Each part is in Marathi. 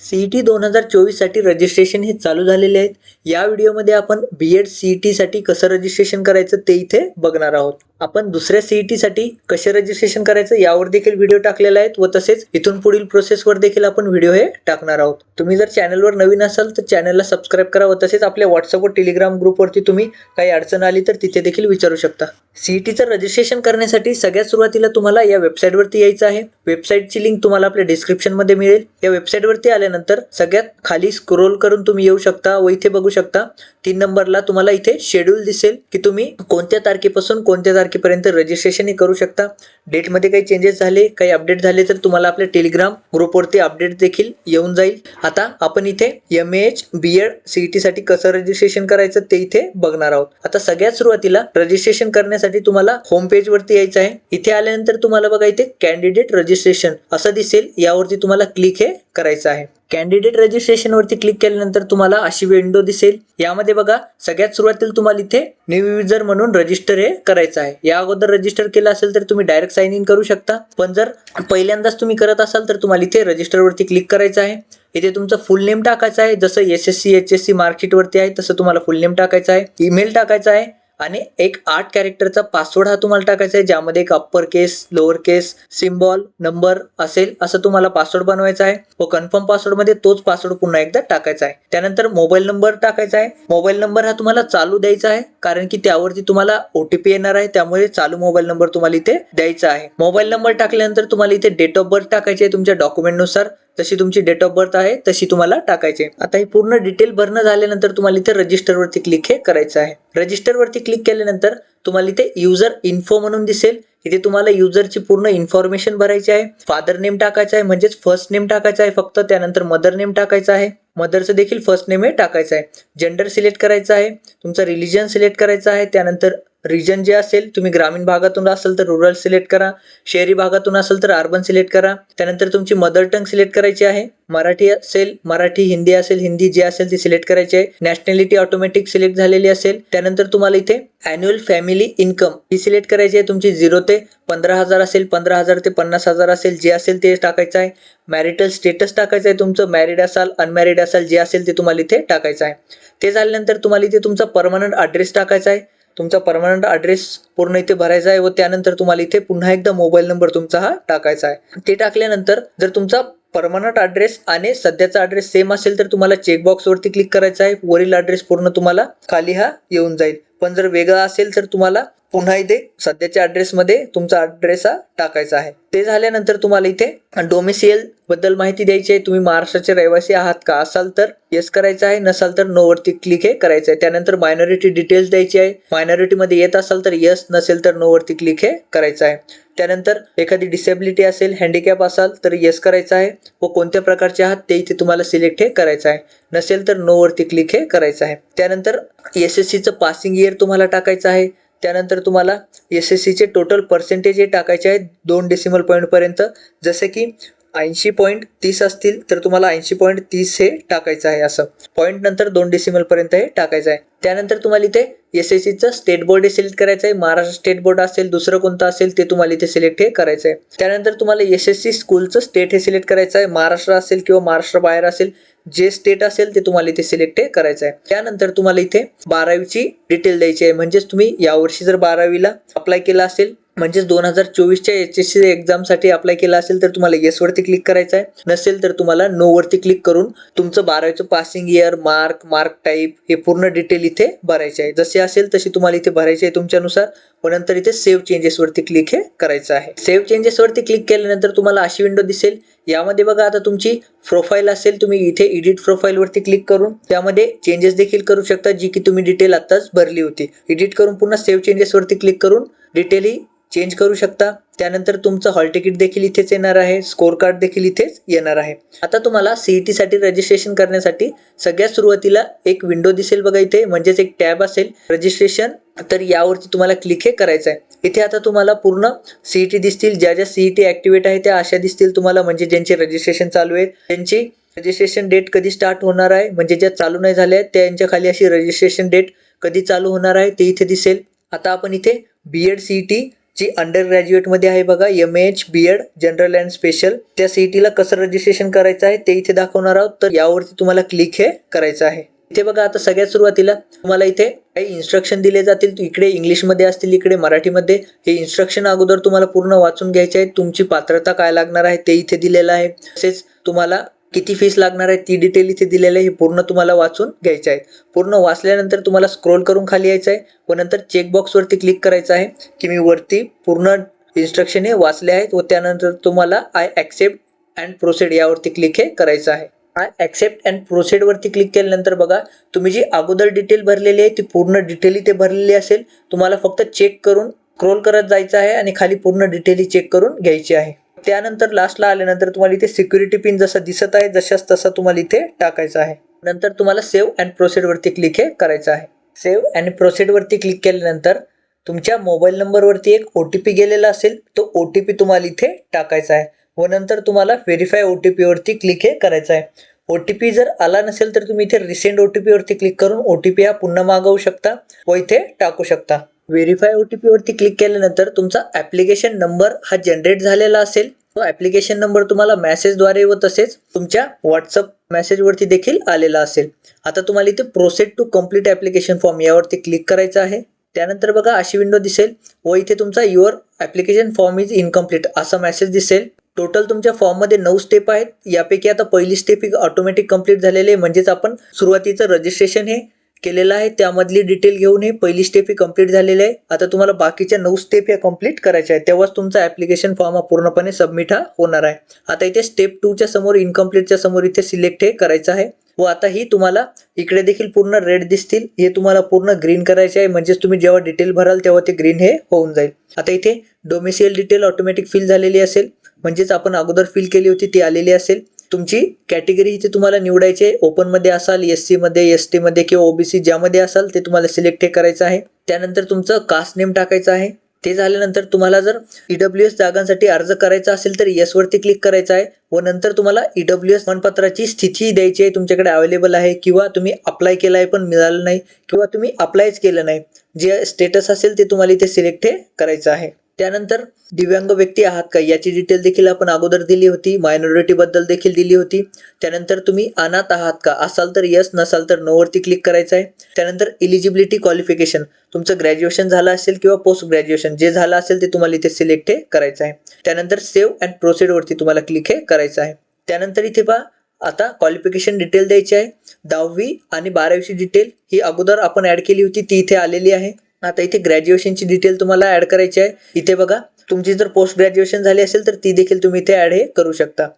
सी ई टी दोन हजार चोवीससाठी रजिस्ट्रेशन हे चालू झालेले आहेत. या व्हिडिओमध्ये आपण बी एड सी ई टीसाठी कसं रजिस्ट्रेशन करायचं ते इथे बघणार आहोत. आपण दुसऱ्या सी ई टीसाठी कसे रजिस्ट्रेशन करायचं यावर देखील व्हिडिओ टाकलेला आहेत व तसेच इथून पुढील प्रोसेसवर देखील आपण व्हिडिओ हे टाकणार आहोत. तुम्ही जर चॅनलवर नवीन असाल तर चॅनलला सबस्क्राईब करा व तसेच आपल्या व्हॉट्सअप व टेलिग्राम ग्रुपवरती तुम्ही काही अडचण आली तर तिथे देखील विचारू शकता. सी ई टीचं रजिस्ट्रेशन करण्यासाठी सगळ्यात सुरुवातीला तुम्हाला या वेबसाईटवरती यायचं आहे. वेबसाईटची लिंक तुम्हाला आपल्या डिस्क्रिप्शनमध्ये मिळेल. या वेबसाईटवरती आल्यानंतर सगळ्यात खाली स्क्रोल करून तुम्ही येऊ शकता व इथे बघू शकता. तीन नंबरला तुम्हाला इथे शेड्यूल दिसेल की तुम्ही कोणत्या तारखेपासून कोणत्या तारखेपर्यंत रजिस्ट्रेशन हे करू शकता. डेटमध्ये काही चेंजेस झाले काही अपडेट झाले तर तुम्हाला आपल्या टेलिग्राम ग्रुपवरती अपडेट देखील येऊन जाईल. आता आपण इथे M H B Ed C E टीसाठी कसं रजिस्ट्रेशन करायचं ते इथे बघणार आहोत. आता सगळ्यात सुरुवातीला रजिस्ट्रेशन करण्यासाठी तुम्हाला होम पेज वरती यायचं आहे. इथे आल्यानंतर तुम्हाला बघा इथे कॅन्डिडेट रजिस्ट्रेशन असं दिसेल. यावरती तुम्हाला क्लिक हे करायचं आहे. कॅन्डिडेट रजिस्ट्रेशन वरती क्लिक केल्यानंतर तुम्हाला अशी विंडो दिसेल. यामध्ये बघा सगळ्यात सुरुवातीला तुम्हाला इथे न्यू युजर म्हणून रजिस्टर हे करायचं आहे. या अगोदर रजिस्टर केलं असेल तर तुम्ही डायरेक्ट साइन इन करू शकता. पण जर पहिल्यांदाच तुम्ही करत असाल तर तुम्हाला इथे रजिस्टर वरती क्लिक करायचं आहे. इथे तुमचं फुल नेम टाकायचं आहे. जसं S S C H S C marksheet वरती आहे तसं तुम्हाला फुल नेम टाकायचं आहे. ईमेल टाकायचा आहे. आणि एक आठ कॅरेक्टरचा पासवर्ड हा तुम्हाला टाकायचा आहे ज्यामध्ये एक upper case lower case symbol number असेल असं तुम्हाला पासवर्ड बनवायचा आहे. व कन्फर्म पासवर्डमध्ये तोच पासवर्ड पुन्हा एकदा टाकायचा आहे. त्यानंतर मोबाईल नंबर टाकायचा आहे. मोबाईल नंबर हा तुम्हाला चालू द्यायचा आहे कारण की त्यावरती तुम्हाला ओटीपी येणार आहे त्यामुळे चालू मोबाईल नंबर तुम्हाला इथे द्यायचा आहे. मोबाईल नंबर टाकल्यानंतर तुम्हाला इथे डेट ऑफ बर्थ टाकायची आहे तुमच्या डॉक्युमेंटनुसार जशी तुमची डेट ऑफ बर्थ आहे तशी तुम्हाला टाकायची आहे. आता हे पूर्ण डिटेल भरणं झाल्यानंतर तुम्हाला इथे रजिस्टर वरती क्लिक हे करायचं आहे. रजिस्टर वरती क्लिक केल्यानंतर तुम्हाला इथे युजर इन्फो म्हणून दिसेल. इथे तुम्हाला युजरची पूर्ण इन्फॉर्मेशन भरायची आहे. फादर नेम टाकायचं आहे म्हणजेच फर्स्ट नेम टाकायचं आहे फक्त. त्यानंतर मदर नेम टाकायचं आहे. मदरचं देखील फर्स्ट नेम हे टाकायचं आहे. जेंडर सिलेक्ट करायचं आहे. तुमचं रिलिजन सिलेक्ट करायचं आहे. त्यानंतर रिजन जे असेल तुम्ही ग्रामीण भागातून असेल तर रुरल सिलेक्ट करा. शहरी भागातून असेल तर अर्बन सिलेक्ट करा. त्यानंतर तुमची मदर टंग सिलेक्ट करायची आहे. मराठी असेल मराठी हिंदी असेल हिंदी जे असेल ती सिलेक्ट करायची आहे. नॅशनॅलिटी ऑटोमॅटिक सिलेक्ट झालेली असेल. त्यानंतर तुम्हाला इथे अॅन्युअल फॅमिली इन्कम ही सिलेक्ट करायची आहे. तुमची झिरो ते पंधरा हजार असेल पंधरा हजार ते पन्नास हजार असेल जे असेल ते टाकायचं आहे. मॅरिटल स्टेटस टाकायचं आहे तुमचं. मॅरिड असाल अनमॅरिड असाल जे असेल ते तुम्हाला इथे टाकायचं आहे. ते झाल्यानंतर तुम्हाला इथे तुमचा परमनंट ॲड्रेस टाकायचा आहे. तुमचा परमनंट ॲड्रेस पूर्ण इथे भरायचा आहे व त्यानंतर तुम्हाला इथे पुन्हा एकदा मोबाईल नंबर तुमचा हा टाकायचा आहे. ते टाकल्यानंतर जर तुमचा परमनंट ॲड्रेस आणि सध्याचा ॲड्रेस सेम असेल तर तुम्हाला चेकबॉक्सवरती क्लिक करायचा आहे. वरील ॲड्रेस पूर्ण तुम्हाला खाली हा येऊन जाईल. पण जर वेगळा असेल तर तुम्हाला पुन्हा इथे सध्याच्या ॲड्रेसमध्ये तुमचा ॲड्रेस हा टाकायचा आहे. ते झाल्यानंतर तुम्हाला इथे डोमिसियलबद्दल माहिती द्यायची आहे. तुम्ही महाराष्ट्राचे रहिवासी आहात का असाल तर येस करायचं आहे. नसाल तर नो वरती क्लिक हे करायचं आहे. त्यानंतर मायनॉरिटी डिटेल्स द्यायची आहे. मायनॉरिटीमध्ये येत असाल तर येस नसेल तर नो वरती क्लिक हे करायचं आहे. त्यानंतर एखादी डिसेबिलिटी असेल हँडिकॅप असाल तर येस करायचं आहे. व कोणत्या प्रकारचे आहात ते इथे तुम्हाला सिलेक्ट हे करायचं आहे. नसेल तर नो वरती क्लिक हे करायचं आहे. त्यानंतर एस एस सीचं पासिंग इयर तुम्हाला टाकायचं आहे. त्यानंतर तुम्हाला एस एस सीचे टोटल पर्सेंटेज हे टाकायचे आहेत दोन डेसिमल पॉईंटपर्यंत जसे की ऐंशी पॉईंट तीस असतील तर तुम्हाला ऐंशी पॉईंट तीस हे टाकायचं आहे असं. पॉईंट नंतर दोन डेसिमलपर्यंत हे टाकायचं आहे. त्यानंतर तुम्हाला इथे एस एस सीचं स्टेट बोर्ड हे सिलेक्ट करायचं आहे. महाराष्ट्र स्टेट बोर्ड असेल दुसरं कोणतं असेल ते तुम्हाला इथे सिलेक्ट हे करायचं आहे. त्यानंतर तुम्हाला एस एस सी स्कूलचं स्टेट हे सिलेक्ट करायचं आहे. महाराष्ट्र असेल किंवा महाराष्ट्र बाहेर असेल जे स्टेट असेल ते तुम्हाला इथे सिलेक्ट हे करायचं आहे. त्यानंतर तुम्हाला इथे बारावीची डिटेल द्यायची आहे. म्हणजेच तुम्ही यावर्षी जर बारावीला अप्लाय केला असेल म्हणजेच दोन हजार चोवीसच्या एच एस सी एक्झामसाठी अप्लाय केला असेल तर तुम्हाला येसवरती क्लिक करायचं आहे. नसेल तर तुम्हाला नो वरती क्लिक करून तुमचं बारावीचं passing year mark mark type हे पूर्ण डिटेल इथे भरायचे आहे. जसे असेल तशी तुम्हाला इथे भरायचे आहे तुमच्यानुसार. व नंतर इथे सेव्ह चेंजेस वरती क्लिक हे करायचं आहे. सेव्ह चेंजेस वरती क्लिक केल्यानंतर तुम्हाला अशी विंडो दिसेल. यामध्ये बघा आता तुमची प्रोफाईल असेल तुम्ही इथे एडिट प्रोफाईल वरती क्लिक करून त्यामध्ये चेंजेस देखील करू शकता जी की तुम्ही डिटेल आताच भरली होती. एडिट करून पुन्हा सेव्ह चेंजेस वरती क्लिक करून डिटेल ही चेंज करू शकता. त्यानंतर तुमचं हॉल तिकीट देखील इथेच येणार आहे. स्कोर कार्ड देखील इथेच येणार आहे. आता तुम्हाला सीईटी साठी रजिस्ट्रेशन करण्यासाठी सगळ्यात सुरुवातीला एक विंडो दिसेल बघा इथे. म्हणजेच एक टॅब असेल. रजिस्ट्रेशन तर यावरती तुम्हाला क्लिक हे करायचं आहे. इथे आता तुम्हाला पूर्ण सीईटी दिसतील. ज्या ज्या सीईटी ऍक्टिव्हेट आहे त्या अशा दिसतील तुम्हाला. म्हणजे ज्यांचे रजिस्ट्रेशन चालू आहे त्यांची रजिस्ट्रेशन डेट कधी स्टार्ट होणार आहे म्हणजे ज्या चालू नाही झाल्या आहेत त्यांच्या खाली अशी रजिस्ट्रेशन डेट कधी चालू होणार आहे ते इथे दिसेल. आता आपण इथे B Ed C T G under ग्रॅज्युएटमध्ये आहे बघा M H B Ed general and special त्या सी टीला कसं रजिस्ट्रेशन करायचं आहे ते इथे दाखवणार आहोत. तर यावरती तुम्हाला क्लिक हे करायचं आहे. इथे बघा आता सगळ्यात सुरुवातीला तुम्हाला इथे काही इन्स्ट्रक्शन दिले जातील. इकडे इंग्लिशमध्ये असतील इकडे मराठीमध्ये हे इन्स्ट्रक्शन अगोदर तुम्हाला पूर्ण वाचून घ्यायचे आहे तुमची पात्रता काय लागणार आहे ते इथे दिलेलं आहे. तसेच तुम्हाला किती फीस लागणार आहे ती डिटेल इथे दिलेली आहे. हे पूर्ण तुम्हाला वाचून घ्यायचं आहे पूर्ण वाचल्यानंतर तुम्हाला स्क्रोल करून खाली यायचं आहे व नंतर चेकबॉक्सवरती क्लिक करायचं आहे की मी वरती पूर्ण इन्स्ट्रक्शन हे वाचले आहेत व त्यानंतर तुम्हाला आय ॲक्सेप्ट अँड प्रोसेड यावरती क्लिक हे करायचं आहे. आय ॲक्सेप्ट अँड प्रोसेडवरती क्लिक केल्यानंतर बघा तुम्ही जी अगोदर डिटेल भरलेली आहे ती पूर्ण डिटेल इथे भरलेली असेल. तुम्हाला फक्त चेक करून क्रोल करत जायचं आहे आणि खाली पूर्ण डिटेली चेक करून घ्यायची आहे. त्यानंतर लास्टला आल्यानंतर तुम्हाला इथे सिक्युरिटी पिन जसा दिसत आहे जशाच तसा तुम्हाला इथे टाकायचा आहे. नंतर तुम्हाला सेव्ह अँड प्रोसेडवरती क्लिक हे करायचं आहे. सेव्ह अँड प्रोसेडवरती क्लिक केल्यानंतर तुमच्या मोबाईल नंबरवरती एक ओ टी पी गेलेला असेल तो ओ टी पी तुम्हाला इथे टाकायचा आहे. व नंतर तुम्हाला व्हेरीफाय ओ टी पीवरती क्लिक हे करायचं आहे. ओ टी पी जर आला नसेल तर तुम्ही इथे रिसेंट ओ टी पीवरती क्लिक करून ओ टी पी हा पुन्हा मागवू शकता व इथे टाकू शकता. व्हेरीफाय ओ टी पीवरती क्लिक केल्यानंतर तुमचा ॲप्लिकेशन नंबर हा जनरेट झालेला असेल. तो ॲप्लिकेशन नंबर तुम्हाला मेसेजद्वारे व तसेच तुमच्या व्हॉट्सअप मेसेजवरती देखील आलेला असेल. आता तुम्हाला इथे proceed to complete application form यावरती क्लिक करायचं आहे. त्यानंतर बघा अशी विंडो दिसेल व इथे तुमचा your application form is incomplete असा मेसेज दिसेल. टोटल तुमच्या फॉर्ममध्ये नऊ स्टेप आहेत. यापैकी आता पहिली स्टेप ही ऑटोमॅटिक कंप्लीट झालेली आहे. म्हणजेच आपण सुरुवातीचं रजिस्ट्रेशन हे केलेलं आहे. त्यामधली डिटेल घेऊन हे पहिली स्टेप ही कंप्लीट झालेली आहे. आता तुम्हाला बाकीच्या नऊ स्टेप या कंप्लीट करायच्या आहेत. तेव्हाच तुमचा ॲप्लिकेशन फॉर्म हा पूर्णपणे सबमिट हा होणार आहे. आता इथे स्टेप टूच्या समोर इनकम्प्लीटच्या समोर इथे सिलेक्ट हे करायचं आहे. व आता ही तुम्हाला इकडे देखील पूर्ण रेड दिसतील. हे तुम्हाला पूर्ण ग्रीन करायचे आहे. म्हणजेच तुम्ही जेव्हा डिटेल भराल तेव्हा ते ग्रीन हे होऊन जाईल. आता इथे डोमेसियल डिटेल ऑटोमॅटिक फिल झालेली असेल. म्हणजेच आपण अगोदर फिल केली होती ती आलेली असेल. तुमची कॅटेगरी इथे तुम्हाला निवडायची आहे. ओपनमध्ये असाल एस सीमध्ये एस टीमध्ये किंवा ओबीसी ज्यामध्ये असाल ते तुम्हाला सिलेक्ट हे करायचं आहे. त्यानंतर तुमचं कास्ट नेम टाकायचं आहे. ते झाल्यानंतर तुम्हाला जर ईडब्ल्यू एस जागांसाठी अर्ज करायचा असेल तर येसवरती क्लिक करायचं आहे व नंतर तुम्हाला ईडब्ल्यू एस मनपत्राची स्थिती द्यायची आहे. तुमच्याकडे अवेलेबल आहे किंवा तुम्ही अप्लाय केला आहे पण मिळालं नाही किंवा तुम्ही अप्लायच केलं नाही. जे स्टेटस असेल ते तुम्हाला इथे सिलेक्ट हे करायचं आहे. त्यानंतर दिव्यांग व्यक्ती आहात का? याची डिटेल देखील आपण अगोदर दिली होती. मायनॉरिटी बद्दल देखील दिली होती. त्यानंतर तुम्ही अनाथ आहात का? असाल तर यस नसाल तर नो वरती क्लिक करायचं आहे. त्यानंतर इलिजिबिलिटी क्वालिफिकेशन तुमचं ग्रॅज्युएशन झालं असेल किंवा पोस्ट ग्रॅज्युएशन जे झालं असेल ते तुम्हाला इथे सिलेक्ट हे करायचं आहे. त्यानंतर सेव्ह अँड प्रोसीड वरती तुम्हाला क्लिक हे करायचं आहे. त्यानंतर इथे पहा आता क्वालिफिकेशन डिटेल द्यायची आहे. दहावी आणि बारावीची डिटेल ही अगोदर आपण ऍड केली होती. ती इथे आलेली आहे. आता इथे ग्रॅज्युएशनची डिटेल तुम्हाला ऍड करायची आहे. इथे बघा तुमची जर पोस्ट ग्रॅज्युएशन झाली असेल तर ती देखील तुम्ही इथे ऍड हे करू शकता.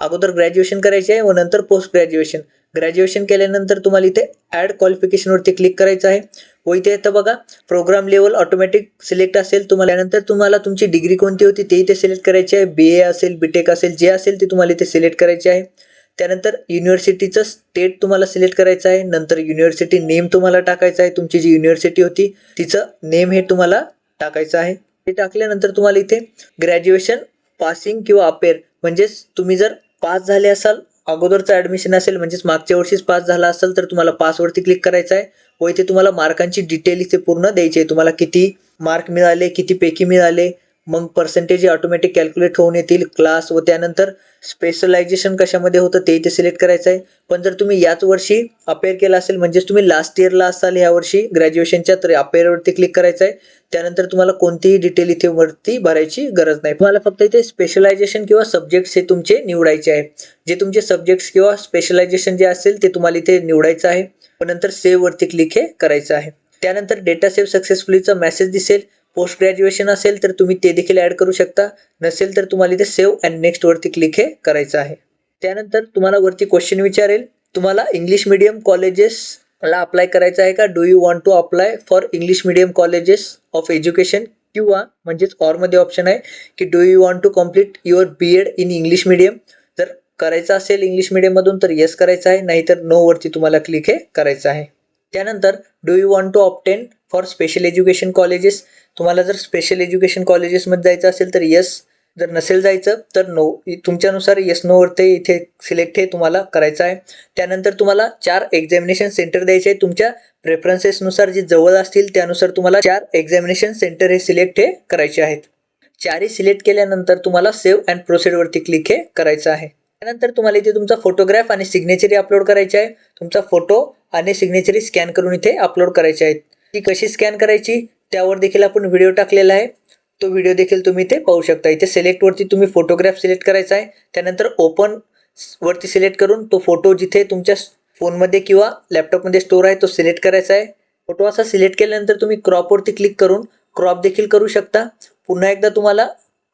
अगोदर ग्रॅज्युएशन करायचे आहे व नंतर पोस्ट ग्रॅज्युएशन ग्रॅज्युएशन केल्यानंतर तुम्हाला इथे ॲड क्वालिफिकेशनवरती क्लिक करायचं आहे. व इथे येतं बघा प्रोग्राम लेवल ऑटोमॅटिक सिलेक्ट असेल तुम्हाला. त्यानंतर तुम्हाला तुमची डिग्री कोणती होती ते इथे सिलेक्ट करायची आहे. बी ए असेल बी टेक असेल जे असेल ते तुम्हाला इथे सिलेक्ट करायचे आहे. त्यानंतर युनिव्हर्सिटीचं स्टेट तुम्हाला सिलेक्ट करायचं आहे. नंतर युनिव्हर्सिटी नेम तुम्हाला टाकायचं आहे. तुमची जी युनिव्हर्सिटी होती तिचं नेम हे तुम्हाला टाकायचं आहे. ते टाकल्यानंतर तुम्हाला इथे ग्रॅज्युएशन पासिंग किंवा अपेअर म्हणजेच तुम्ही जर पास झाले असाल अगोदरचं ॲडमिशन असेल म्हणजेच मागच्या वर्षीच पास झाला असेल तर तुम्हाला पासवरती क्लिक करायचं आहे. व इथे तुम्हाला मार्कांची डिटेल इथे पूर्ण द्यायची आहे. तुम्हाला किती मार्क मिळाले किती पैकी मिळाले मग पर्सेंटेज ऑटोमॅटिक कॅल्क्युलेट होऊन येतील. क्लास व त्यानंतर स्पेशलायझेशन कशामध्ये होतं ते इथे सिलेक्ट करायचं आहे. पण जर तुम्ही याच वर्षी अपेअर केला असेल म्हणजेच तुम्ही लास्ट इयरला असाल ह्या वर्षी ग्रॅज्युएशनच्या तर अपेअरवरती क्लिक करायचं आहे. त्यानंतर तुम्हाला कोणतीही डिटेल इथे वरती भरायची गरज नाही. तुम्हाला फक्त इथे स्पेशलायझेशन किंवा सब्जेक्ट्स हे तुमचे निवडायचे आहे. जे तुमचे सब्जेक्ट्स किंवा स्पेशलायझेशन जे असेल ते तुम्हाला इथे निवडायचं आहे. पण नंतर सेव्हवरती क्लिक हे करायचं आहे. त्यानंतर डेटा सेव्ह सक्सेसफुलीचा मेसेज दिसेल. पोस्ट ग्रॅज्युएशन असेल तर तुम्ही ते देखील ॲड करू शकता. नसेल तर तुम्हाला इथे सेव्ह अँड नेक्स्टवरती क्लिक हे करायचं आहे. त्यानंतर तुम्हाला वरती क्वेश्चन विचारेल. तुम्हाला इंग्लिश मिडियम कॉलेजेसला अप्लाय करायचं आहे का? Do you want to apply for English medium colleges of education किंवा म्हणजेच ऑरमध्ये ऑप्शन आहे की do you want to complete your B Ed in English medium जर करायचं असेल इंग्लिश मिडियममधून तर येस करायचं आहे. नाहीतर नोवरती तुम्हाला क्लिक हे करायचं आहे. त्यानंतर do you want to opt in for special education colleges तुम्हाला जर स्पेशल एज्युकेशन कॉलेजेसमध्ये जायचं असेल तर येस जर नसेल जायचं तर नो तुमच्यानुसार येस नोवरती इथे सिलेक्ट हे तुम्हाला करायचं आहे. त्यानंतर तुम्हाला चार एक्झामिनेशन सेंटर द्यायचे आहे. तुमच्या प्रेफरन्सेसनुसार जे जवळ असतील त्यानुसार तुम्हाला चार एक्झामिनेशन सेंटर हे सिलेक्ट हे करायचे आहेत. चारही सिलेक्ट केल्यानंतर तुम्हाला सेव्ह अँड प्रोसेडवरती क्लिक हे करायचं आहे. त्यानंतर तुम्हाला इथे तुमचा फोटोग्राफ आणि सिग्नेचरी अपलोड करायचे आहे. तुमचा फोटो आणि सिग्नेचरी स्कॅन करून इथे अपलोड करायची आहेत. ती कशी स्कॅन करायची? त्यावर देखील आपण व्हिडिओ टाकलेला आहे. तो व्हिडिओ देखील तुम्ही इथे पाहू शकता. इथे सिलेक्टवरती तुम्ही फोटोग्राफ सिलेक्ट करायचा आहे. त्यानंतर ओपन वरती सिलेक्ट करून तो फोटो जिथे तुमच्या फोनमध्ये किंवा लॅपटॉपमध्ये स्टोर आहे तो सिलेक्ट करायचा आहे. फोटो असा सिलेक्ट केल्यानंतर तुम्ही क्रॉपवरती क्लिक करून क्रॉप देखील करू शकता. पुन्हा एकदा तुम्हाला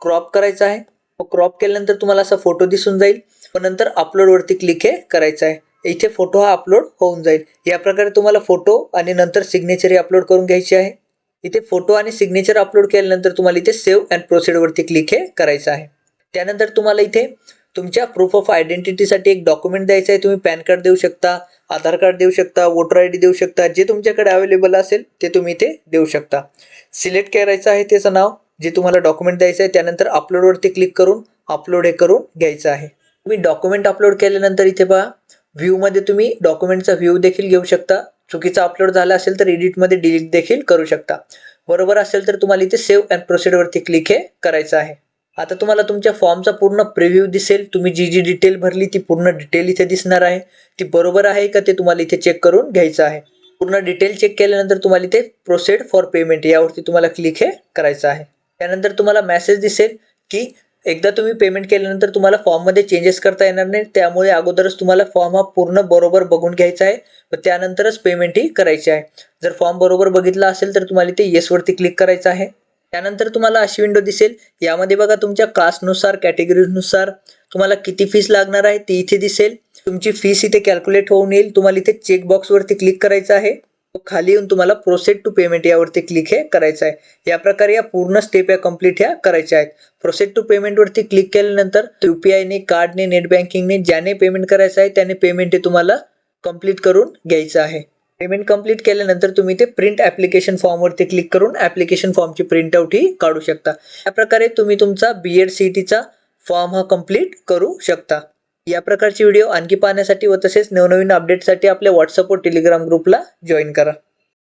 क्रॉप करायचा आहे. क्रॉप केल्यानंतर तुम्हाला असा फोटो दिसून जाईल. पण नंतर अपलोडवरती क्लिक हे करायचं आहे. इथे फोटो हा अपलोड होऊन जाईल. या प्रकारे तुम्हाला फोटो आणि नंतर सिग्नेचरी अपलोड करून घ्यायची आहे. इथे फोटो आणि सिग्नेचर अपलोड केल्यानंतर तुम्हाला इथे सेव्ह अँड प्रोसिडवरती क्लिक हे करायचं आहे. त्यानंतर तुम्हाला इथे तुमच्या प्रूफ ऑफ आयडेंटिटीसाठी एक डॉक्युमेंट द्यायचं आहे. तुम्ही पॅन कार्ड देऊ शकता आधार कार्ड देऊ शकता वोटर आय डी देऊ शकता जे तुमच्याकडे अवेलेबल असेल ते तुम्ही इथे देऊ शकता. सिलेक्ट करायचं आहे त्याचं नाव जे तुम्हाला डॉक्युमेंट द्यायचं आहे त्यानंतर अपलोडवरती क्लिक करून अपलोड हे करून घ्यायचं आहे. तुम्ही डॉक्युमेंट अपलोड केल्यानंतर इथे पहा व्ह्यूमध्ये तुम्ही डॉक्युमेंटचा व्ह्यू देखील घेऊ शकता. चुकीचा अपलोड झाला असेल तर एडिटमध्ये डिलीट देखील करू शकता. बरोबर असेल तर तुम्हाला इथे सेव्ह अँड प्रोसिडवरती क्लिक हे करायचं आहे. आता तुम्हाला तुमच्या फॉर्मचा पूर्ण प्रिव्ह्यू दिसेल. तुम्ही जी जी डिटेल भरली ती पूर्ण डिटेल इथे दिसणार आहे. ती बरोबर आहे का ते तुम्हाला इथे चेक करून घ्यायचं आहे. पूर्ण डिटेल चेक केल्यानंतर तुम्हाला इथे प्रोसेड फॉर पेमेंट यावरती तुम्हाला क्लिक हे करायचं आहे. त्यानंतर तुम्हाला मेसेज दिसेल की एकदा तुम्ही पेमेंट केल्यानंतर तुम्हाला फॉर्ममध्ये चेंजेस करता येणार नाही. त्यामुळे अगोदरच तुम्हाला फॉर्म हा पूर्ण बरोबर बघून घ्यायचा आहे. व त्यानंतरच पेमेंट ही करायची आहे. जर फॉर्म बरोबर बघितला असेल तर तुम्हाला इथे येसवरती क्लिक करायचं आहे. त्यानंतर तुम्हाला अशी विंडो दिसेल. यामध्ये बघा तुमच्या कास्टनुसार कॅटेगरीनुसार तुम्हाला किती फीस लागणार आहे ती इथे दिसेल. तुमची फीस इथे कॅल्क्युलेट होऊन येईल. तुम्हाला इथे चेकबॉक्सवरती क्लिक करायचं आहे. खाली येऊन तुम्हाला प्रोसेड टू पेमेंट यावरती क्लिक हे करायचं आहे. या प्रकारे या पूर्ण स्टेप या कंप्लीट ह्या करायच्या आहेत. प्रोसेड टू पेमेंटवरती क्लिक केल्यानंतर यू पी आयने कार्डने नेट बँकिंगने ज्याने पेमेंट करायचं आहे त्याने पेमेंट हे तुम्हाला कंप्लीट करून घ्यायचं आहे. पेमेंट कंप्लीट केल्यानंतर तुम्ही ते प्रिंट ॲप्लिकेशन फॉर्मवरती क्लिक करून ॲप्लिकेशन फॉर्मची प्रिंटआउट ही काढू शकता. या प्रकारे तुम्ही तुमचा बी एड सी टीचा फॉर्म हा कंप्लीट करू शकता. या प्रकारचे व्हिडिओ आणखी पाहण्यासाठी व तसेच नवनवीन अपडेटसाठी आपल्या व्हॉट्सअप व टेलिग्राम ग्रुपला जॉईन करा.